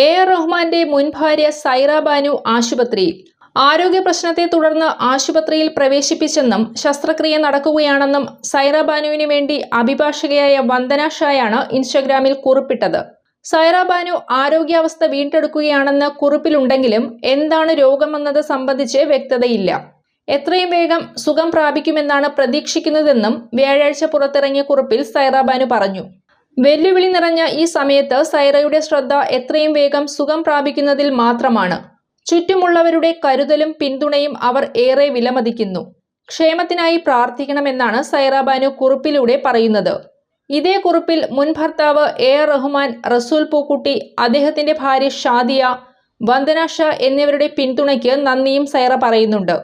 A R റഹ്മാന്റെ മുൻ ഭാര്യ സൈറ ബാനു ആശുപത്രിയിൽ ആരോഗ്യ പ്രശ്നത്തെ തുടർന്ന് ആശുപത്രിയിൽ പ്രവേശിപ്പിച്ചെന്നും ശസ്ത്രക്രിയ നടക്കുകയാണെന്നും സൈറ ബാനുവിന് വേണ്ടി അഭിഭാഷകയായ വന്ദന ഷായാണ് ഇൻസ്റ്റഗ്രാമിൽ കുറിപ്പിട്ടത്. സൈറ ബാനു ആരോഗ്യാവസ്ഥ വീണ്ടെടുക്കുകയാണെന്ന് കുറിപ്പിലുണ്ടെങ്കിലും എന്താണ് രോഗമെന്നത് സംബന്ധിച്ച് വ്യക്തതയില്ല. എത്രയും വേഗം സുഖം പ്രാപിക്കുമെന്നാണ് പ്രതീക്ഷിക്കുന്നതെന്നും വ്യാഴാഴ്ച പുറത്തിറങ്ങിയ കുറിപ്പിൽ സൈറ ബാനു പറഞ്ഞു. വെല്ലുവിളി നിറഞ്ഞ ഈ സമയത്ത് സൈറയുടെ ശ്രദ്ധ എത്രയും വേഗം സുഖം പ്രാപിക്കുന്നതിൽ മാത്രമാണ്. ചുറ്റുമുള്ളവരുടെ കരുതലും പിന്തുണയും അവർ ഏറെ വിലമതിക്കുന്നു. ക്ഷേമത്തിനായി പ്രാർത്ഥിക്കണമെന്നാണ് സൈറ ബാനു കുറിപ്പിലൂടെ പറയുന്നത്. ഇതേ കുറിപ്പിൽ മുൻ ഭർത്താവ് എ ആർ റഹ്മാൻ റസൂൽ പൂക്കുട്ടി അദ്ദേഹത്തിന്റെ ഭാര്യ ഷാദിയ വന്ദന ഷാ എന്നിവരുടെ പിന്തുണയ്ക്ക് നന്ദിയും സൈറ പറയുന്നുണ്ട്.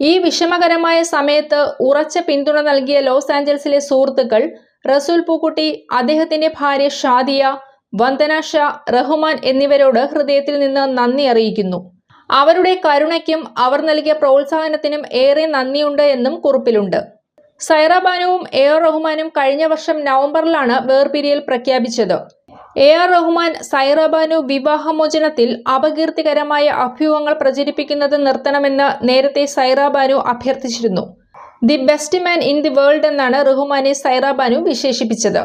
ഈ വിഷമകരമായ സമയത്ത് ഉറച്ച പിന്തുണ നൽകിയ ലോസ് ആഞ്ചൽസിലെ സുഹൃത്തുക്കൾ റസൂൽ പൂക്കുട്ടി അദ്ദേഹത്തിന്റെ ഭാര്യ ഷാദിയ വന്ദന ഷാ റഹ്മാൻ എന്നിവരോട് ഹൃദയത്തിൽ നിന്ന് നന്ദി അറിയിക്കുന്നു. അവരുടെ കരുണയ്ക്കും അവർ നൽകിയ പ്രോത്സാഹനത്തിനും ഏറെ നന്ദിയുണ്ട് എന്നും കുറിപ്പിലുണ്ട്. സൈറ ബാനുവും എ ആർ റഹ്മാനും കഴിഞ്ഞ വർഷം നവംബറിലാണ് വേർപിരിയൽ പ്രഖ്യാപിച്ചത്. എ ആർ റഹ്മാൻ സൈറ ബാനു വിവാഹമോചനത്തിൽ അപകീർത്തികരമായ അഭ്യൂഹങ്ങൾ പ്രചരിപ്പിക്കുന്നത് നിർത്തണമെന്ന് നേരത്തെ Saira Banu അഭ്യർത്ഥിച്ചിരുന്നു. The best man in the world എന്നാണ് റഹ്മാനെ സൈറാബാനു വിശേഷിപ്പിച്ചത്.